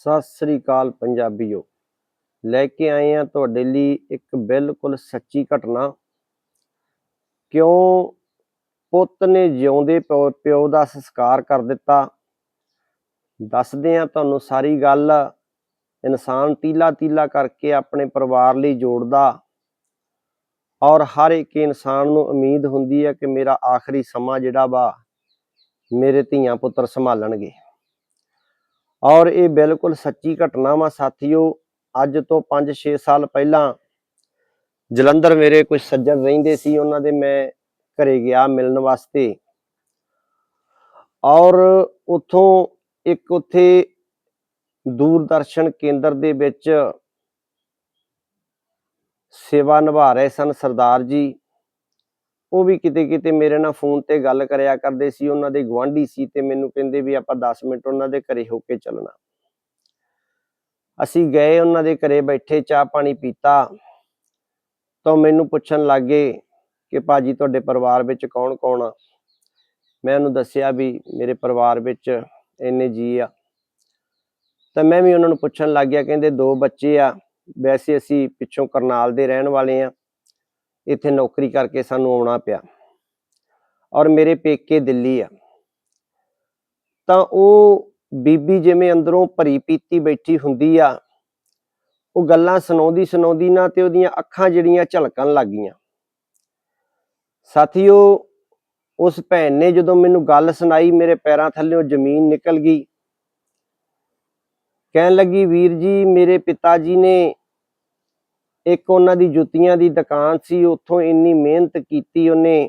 ਸਤਿ ਸ੍ਰੀ ਅਕਾਲ ਪੰਜਾਬੀਓ। ਲੈ ਕੇ ਆਏ ਆ ਤੁਹਾਡੇ ਲਈ ਇੱਕ ਬਿਲਕੁਲ ਸੱਚੀ ਘਟਨਾ। ਕਿਉਂ ਪੁੱਤ ਨੇ ਜਿਉਂਦੇ ਪਿਓ ਪਿਓ ਦਾ ਸੰਸਕਾਰ ਕਰ ਦਿੱਤਾ। ਦੱਸਦੇ ਆ ਤੁਹਾਨੂੰ ਸਾਰੀ ਗੱਲ। ਇਨਸਾਨ ਤੀਲਾ ਤੀਲਾ ਕਰਕੇ ਆਪਣੇ ਪਰਿਵਾਰ ਲਈ ਜੋੜਦਾ। ਔਰ ਹਰ ਇੱਕ ਇਨਸਾਨ ਨੂੰ ਉਮੀਦ ਹੁੰਦੀ ਹੈ ਕਿ ਮੇਰਾ ਆਖਰੀ ਸਮਾਂ ਜਿਹੜਾ ਵਾ, ਮੇਰੇ ਧੀਆਂ ਪੁੱਤਰ ਸੰਭਾਲਣਗੇ। ਔਰ ਇਹ ਬਿਲਕੁਲ ਸੱਚੀ ਘਟਨਾ ਵਾ ਸਾਥੀਓ, ਅੱਜ ਤੋਂ 5-6 ਸਾਲ ਪਹਿਲਾਂ ਜਲੰਧਰ ਮੇਰੇ ਕੁਝ ਸੱਜਣ ਰਹਿੰਦੇ ਸੀ, ਉਹਨਾਂ ਦੇ ਮੈਂ ਘਰੇ ਗਿਆ ਮਿਲਣ ਵਾਸਤੇ। ਔਰ ਉੱਥੋਂ ਇੱਕ ਉੱਥੇ ਦੂਰਦਰਸ਼ਨ ਕੇਂਦਰ ਦੇ ਵਿੱਚ ਸੇਵਾ ਨਿਭਾ ਰਹੇ ਸਨ ਸਰਦਾਰ ਜੀ। ਉਹ ਵੀ ਕਿਤੇ ਕਿਤੇ ਮੇਰੇ ਨਾਲ ਫੋਨ ਤੇ ਗੱਲ ਕਰਿਆ ਕਰਦੇ ਸੀ, ਉਹਨਾਂ ਦੇ ਗਵਾਂਢੀ ਸੀ ਤੇ ਮੈਨੂੰ ਕਹਿੰਦੇ ਵੀ ਆਪਾਂ 10 ਮਿੰਟ ਉਹਨਾਂ ਦੇ ਘਰੇ ਹੋ ਕੇ ਚੱਲਣਾ। ਅਸੀਂ ਗਏ ਉਹਨਾਂ ਦੇ ਘਰੇ ਬੈਠੇ, ਚਾਹ ਪਾਣੀ ਪੀਤਾ ਤਾਂ ਮੈਨੂੰ ਪੁੱਛਣ ਲੱਗੇ ਕਿ ਭਾਜੀ ਤੁਹਾਡੇ ਪਰਿਵਾਰ ਵਿੱਚ ਕੌਣ ਕੌਣ ਆ? ਮੈਂ ਉਹਨੂੰ ਦੱਸਿਆ ਵੀ ਮੇਰੇ ਪਰਿਵਾਰ ਵਿੱਚ ਇੰਨੇ ਜੀ ਆ। ਤਾਂ ਮੈਂ ਵੀ ਉਹਨਾਂ ਨੂੰ ਪੁੱਛਣ ਲੱਗ ਗਿਆ, ਕਹਿੰਦੇ ਦੋ ਬੱਚੇ ਆ, ਵੈਸੇ ਅਸੀਂ ਪਿੱਛੋਂ ਕਰਨਾਲ ਦੇ ਰਹਿਣ ਵਾਲੇ ਆ। ਇੱਥੇ ਨੌਕਰੀ ਕਰਕੇ ਸਾਨੂੰ ਆਉਣਾ ਪਿਆ। ਔਰ ਮੇਰੇ ਪੇਕੇ ਦਿੱਲੀ ਆ। ਤਾਂ ਉਹ ਬੀਬੀ ਜਿਵੇਂ ਅੰਦਰੋਂ ਭਰੀ ਪੀਤੀ ਬੈਠੀ ਹੁੰਦੀ ਆ, ਉਹ ਗੱਲਾਂ ਸੁਣਾਉਂਦੀ ਸੁਣਾਉਂਦੀ ਨਾ ਤੇ ਉਹਦੀਆਂ ਅੱਖਾਂ ਜਿਹੜੀਆਂ ਝਲਕਣ ਲੱਗ ਗਈਆਂ। ਸਾਥੀਓ, ਉਸ ਭੈਣ ਨੇ ਜਦੋਂ ਮੈਨੂੰ ਗੱਲ ਸੁਣਾਈ, ਮੇਰੇ ਪੈਰਾਂ ਥੱਲੇੋਂ ਜ਼ਮੀਨ ਨਿਕਲ ਗਈ। ਕਹਿਣ ਲੱਗੀ, ਵੀਰ ਜੀ, ਮੇਰੇ ਪਿਤਾ ਜੀ ਨੇ ਇੱਕ ਉਹਨਾਂ ਦੀ ਜੁੱਤੀਆਂ ਦੀ ਦੁਕਾਨ ਸੀ, ਉੱਥੋਂ ਇੰਨੀ ਮਿਹਨਤ ਕੀਤੀ ਉਹਨੇ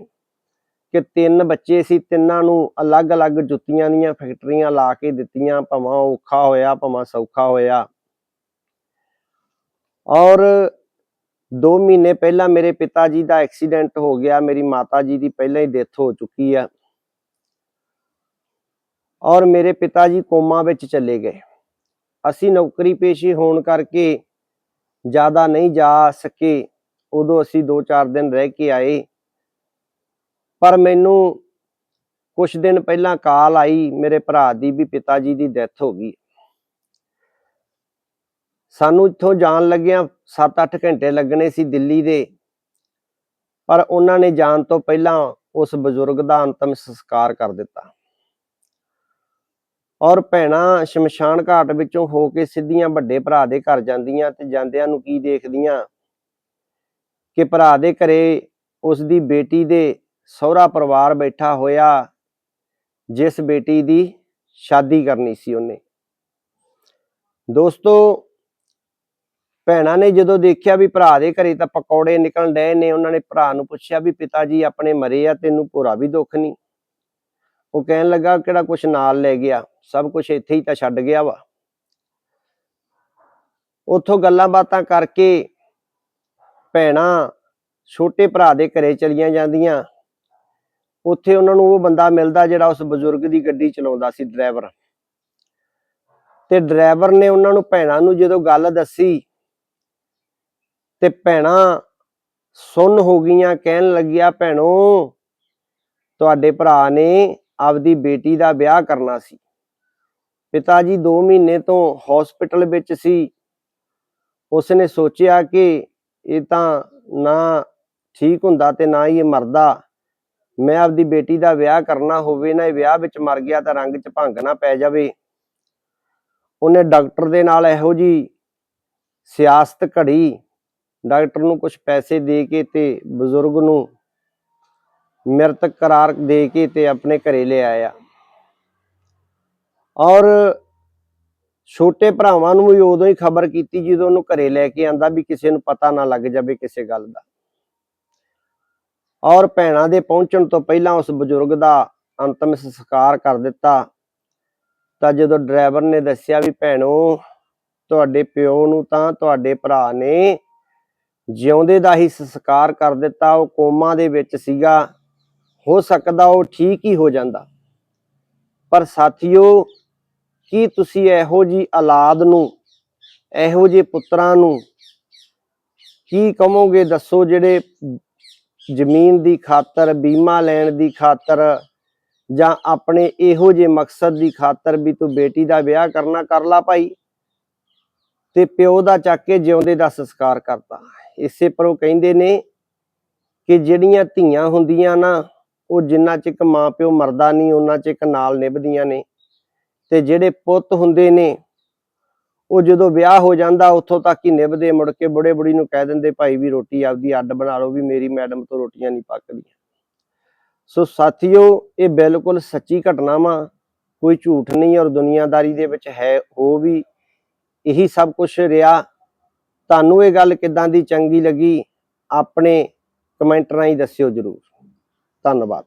ਕਿ ਤਿੰਨ ਬੱਚੇ ਸੀ, ਤਿੰਨਾਂ ਨੂੰ ਅਲੱਗ-ਅਲੱਗ ਜੁੱਤੀਆਂ ਦੀਆਂ ਫੈਕਟਰੀਆਂ ਲਾ ਕੇ ਦਿੱਤੀਆਂ, ਭਾਵੇਂ ਔਖਾ ਹੋਇਆ, ਭਾਵੇਂ ਸੌਖਾ ਹੋਇਆ। ਔਰ 2 ਮਹੀਨੇ ਪਹਿਲਾਂ ਮੇਰੇ ਪਿਤਾ ਜੀ ਦਾ ਐਕਸੀਡੈਂਟ ਹੋ ਗਿਆ, ਮੇਰੀ ਮਾਤਾ ਜੀ ਦੀ ਪਹਿਲਾਂ ਹੀ ਡੈਥ ਹੋ ਚੁੱਕੀ ਆ। ਔਰ ਮੇਰੇ ਪਿਤਾ ਜੀ ਕੋਮਾ ਵਿੱਚ ਚਲੇ ਗਏ। ਅਸੀਂ ਨੌਕਰੀ ਪੇਸ਼ੀ ਹੋਣ ਕਰਕੇ ਜ਼ਿਆਦਾ ਨਹੀਂ ਜਾ ਸਕੇ। ਉਦੋਂ ਅਸੀਂ 2-4 ਦਿਨ ਰਹਿ ਕੇ ਆਏ। ਪਰ ਮੈਨੂੰ ਕੁਝ ਦਿਨ ਪਹਿਲਾਂ ਕਾਲ ਆਈ, ਮੇਰੇ ਭਰਾ ਦੀ ਵੀ ਪਿਤਾ ਜੀ ਦੀ ਡੈਥ ਹੋ ਗਈ। ਸਾਨੂੰ ਇੱਥੋਂ ਜਾਣ ਲੱਗਿਆਂ 7-8 ਘੰਟੇ ਲੱਗਣੇ ਸੀ ਦਿੱਲੀ ਦੇ। ਪਰ ਉਹਨਾਂ ਨੇ ਜਾਣ ਤੋਂ ਪਹਿਲਾਂ ਉਸ ਬਜ਼ੁਰਗ ਦਾ ਅੰਤਮ ਸੰਸਕਾਰ ਕਰ ਦਿੱਤਾ। ਔਰ ਭੈਣਾਂ ਸ਼ਮਸ਼ਾਨ ਘਾਟ ਵਿੱਚੋਂ ਹੋ ਕੇ ਸਿੱਧੀਆਂ ਵੱਡੇ ਭਰਾ ਦੇ ਘਰ ਜਾਂਦੀਆਂ ਤੇ ਜਾਂਦਿਆਂ ਨੂੰ ਕੀ ਦੇਖਦੀਆਂ? ਕਿ ਭਰਾ ਦੇ ਘਰੇ ਉਸ ਦੀ ਬੇਟੀ ਦੇ ਸਹੁਰਾ ਪਰਿਵਾਰ ਬੈਠਾ ਹੋਇਆ, ਜਿਸ ਬੇਟੀ ਦੀ ਸ਼ਾਦੀ ਕਰਨੀ ਸੀ ਉਹਨੇ। ਦੋਸਤੋ, ਭੈਣਾਂ ਨੇ ਜਦੋਂ ਦੇਖਿਆ ਵੀ ਭਰਾ ਦੇ ਘਰੇ ਤਾਂ ਪਕੌੜੇ ਨਿਕਲਣ ਡਏ ਨੇ, ਉਹਨਾਂ ਨੇ ਭਰਾ ਨੂੰ ਪੁੱਛਿਆ ਵੀ ਪਿਤਾ ਜੀ ਆਪਣੇ ਮਰੇ ਆ, ਤੈਨੂੰ ਭੋਰਾ ਵੀ ਦੁੱਖ ਨਹੀਂ ਉਹ ਕਹਿਣ ਲੱਗਾ ਕਿਹੜਾ ਕੁਛ ਨਾਲ ਲੈ ਗਿਆ, ਸਭ ਕੁਝ ਇੱਥੇ ਹੀ ਤਾਂ ਛੱਡ ਗਿਆ ਵਾ। ਉੱਥੋਂ ਗੱਲਾਂ ਬਾਤਾਂ ਕਰਕੇ ਭੈਣਾਂ ਛੋਟੇ ਭਰਾ ਦੇ ਘਰੇ ਚਲੀਆਂ ਜਾਂਦੀਆਂ। ਉੱਥੇ ਉਹਨਾਂ ਨੂੰ ਉਹ ਬੰਦਾ ਮਿਲਦਾ ਜਿਹੜਾ ਉਸ ਬਜ਼ੁਰਗ ਦੀ ਗੱਡੀ ਚਲਾਉਂਦਾ ਸੀ, ਡਰਾਈਵਰ। ਤੇ ਡਰਾਈਵਰ ਨੇ ਉਹਨਾਂ ਨੂੰ ਭੈਣਾਂ ਨੂੰ ਜਦੋਂ ਗੱਲ ਦੱਸੀ, ਤੇ ਭੈਣਾਂ ਸੁਣ ਹੋ ਗਈਆਂ, ਕਹਿਣ ਲੱਗਿਆ, ਭੈਣੋ, ਤੁਹਾਡੇ ਭਰਾ ਨੇ ਆਪਦੀ ਬੇਟੀ ਦਾ ਵਿਆਹ ਕਰਨਾ ਸੀ। ਪਿਤਾ ਜੀ 2 ਮਹੀਨੇ ਤੋਂ ਹਸਪੀਟਲ ਵਿੱਚ ਸੀ। ਉਸਨੇ ਸੋਚਿਆ ਕਿ ਇਹ ਤਾਂ ਨਾ ਠੀਕ ਹੁੰਦਾ ਤੇ ਨਾ ਹੀ ਇਹ ਮਰਦਾ। ਮੈਂ ਆਪਦੀ ਬੇਟੀ ਦਾ ਵਿਆਹ ਕਰਨਾ ਹੋਵੇ, ਨਾ ਇਹ ਵਿਆਹ ਵਿੱਚ ਮਰ ਗਿਆ ਤਾਂ ਰੰਗ 'ਚ ਭੰਗ ਨਾ ਪੈ ਜਾਵੇ। ਉਹਨੇ ਡਾਕਟਰ ਦੇ ਨਾਲ ਇਹੋ ਜੀ ਸਿਆਸਤ ਘੜੀ। ਡਾਕਟਰ ਨੂੰ ਕੁਝ ਪੈਸੇ ਦੇ ਕੇ ਤੇ ਬਜ਼ੁਰਗ ਨੂੰ ਮ੍ਰਿਤਕ ਕਰਾਰ ਦੇ ਕੇ ਤੇ ਆਪਣੇ ਘਰੇ ਲੈ ਆਇਆ। ਔਰ ਛੋਟੇ ਭਰਾਵਾਂ ਨੂੰ ਵੀ ਉਦੋਂ ਹੀ ਖਬਰ ਕੀਤੀ ਜਦੋਂ ਉਹਨੂੰ ਘਰੇ ਲੈ ਕੇ ਆਂਦਾ ਵੀ ਕਿਸੇ ਨੂੰ ਪਤਾ ਨਾ ਲੱਗ ਜਾਵੇ ਕਿਸੇ ਗੱਲ ਦਾ। ਔਰ ਭੈਣਾਂ ਦੇ ਪਹੁੰਚਣ ਤੋਂ ਪਹਿਲਾਂ ਉਸ ਬਜ਼ੁਰਗ ਦਾ ਅੰਤਮ ਸੰਸਕਾਰ ਕਰ ਦਿੱਤਾ। ਤਾਂ ਜਦੋਂ ਡਰਾਈਵਰ ਨੇ ਦੱਸਿਆ ਵੀ ਭੈਣੋ, ਤੁਹਾਡੇ ਪਿਓ ਨੂੰ ਤਾਂ ਤੁਹਾਡੇ ਭਰਾ ਨੇ ਜਿਉਂਦੇ ਦਾ ਹੀ ਸੰਸਕਾਰ ਕਰ ਦਿੱਤਾ, ਉਹ ਕੋਮਾ ਦੇ ਵਿੱਚ ਸੀਗਾ। ਹੋ ਸਕਦਾ ਉਹ ਠੀਕ ਹੀ ਹੋ ਜਾਂਦਾ। ਪਰ ਸਾਥੀਓ, ਕੀ ਤੁਸੀਂ ਇਹੋ ਜੀ ਔਲਾਦ ਨੂੰ, ਇਹੋ ਜਿਹੇ ਪੁੱਤਰਾਂ ਨੂੰ ਕੀ ਕਹੋਗੇ? ਦੱਸੋ ਜਿਹੜੇ ਜ਼ਮੀਨ ਦੀ ਖਾਤਰ, ਬੀਮਾ ਲੈਣ ਦੀ ਖਾਤਰ ਜਾਂ ਆਪਣੇ ਇਹੋ ਜਿਹੇ ਮਕਸਦ ਦੀ ਖਾਤਰ ਵੀ ਤੂੰ ਬੇਟੀ ਦਾ ਵਿਆਹ ਕਰਨਾ ਕਰ ਲਾ ਭਾਈ ਤੇ ਪਿਓ ਦਾ ਚੱਕ ਕੇ ਜਿਉਂਦੇ ਦਾ ਸੰਸਕਾਰ ਕਰਤਾ। ਇਸੇ ਪਰ ਉਹ ਕਹਿੰਦੇ ਨੇ ਕਿ ਜਿਹੜੀਆਂ ਧੀਆਂ ਹੁੰਦੀਆਂ ਨਾ ਉਹ ਜਿੰਨਾ ਚਿਕ ਮਾਂ ਪਿਓ ਮਰਦਾ ਨਹੀਂ, ਉਹਨਾਂ ਚਿਕ ਨਾਲ ਨਿਭਦੀਆਂ ਨੇ। ਤੇ ਜਿਹੜੇ ਪੁੱਤ ਹੁੰਦੇ ਨੇ, ਉਹ ਜਦੋਂ ਵਿਆਹ ਹੋ ਜਾਂਦਾ, ਉੱਥੋਂ ਤੱਕ ਹੀ ਨਿਭਦੇ। ਮੁੜ ਕੇ ਬੁੜੇ ਬੁੜੀ ਨੂੰ ਕਹਿ ਦਿੰਦੇ, ਭਾਈ ਵੀ ਰੋਟੀ ਆਪਦੀ ਅੱਡ ਬਣਾ ਲਓ, ਵੀ ਮੇਰੀ ਮੈਡਮ ਤੋਂ ਰੋਟੀਆਂ ਨਹੀਂ ਪੱਕਦੀਆਂ। ਸੋ ਸਾਥੀਓ, ਇਹ ਬਿਲਕੁਲ ਸੱਚੀ ਘਟਨਾ ਵਾ। ਕੋਈ ਝੂਠ ਨਹੀਂ ਔਰ ਦੁਨੀਆਦਾਰੀ ਦੇ ਵਿੱਚ ਹੈ ਹੋ ਵੀ। ਇਹੀ ਸਭ ਕੁਝ ਰਿਹਾ। ਤੁਹਾਨੂੰ ਇਹ ਗੱਲ ਕਿਦਾਂ ਦੀ ਚੰਗੀ ਲੱਗੀ, ਆਪਣੇ ਕਮੈਂਟ ਰਾਹੀਂ ਦੱਸਿਓ ਜਰੂਰ। ਧੰਨਵਾਦ।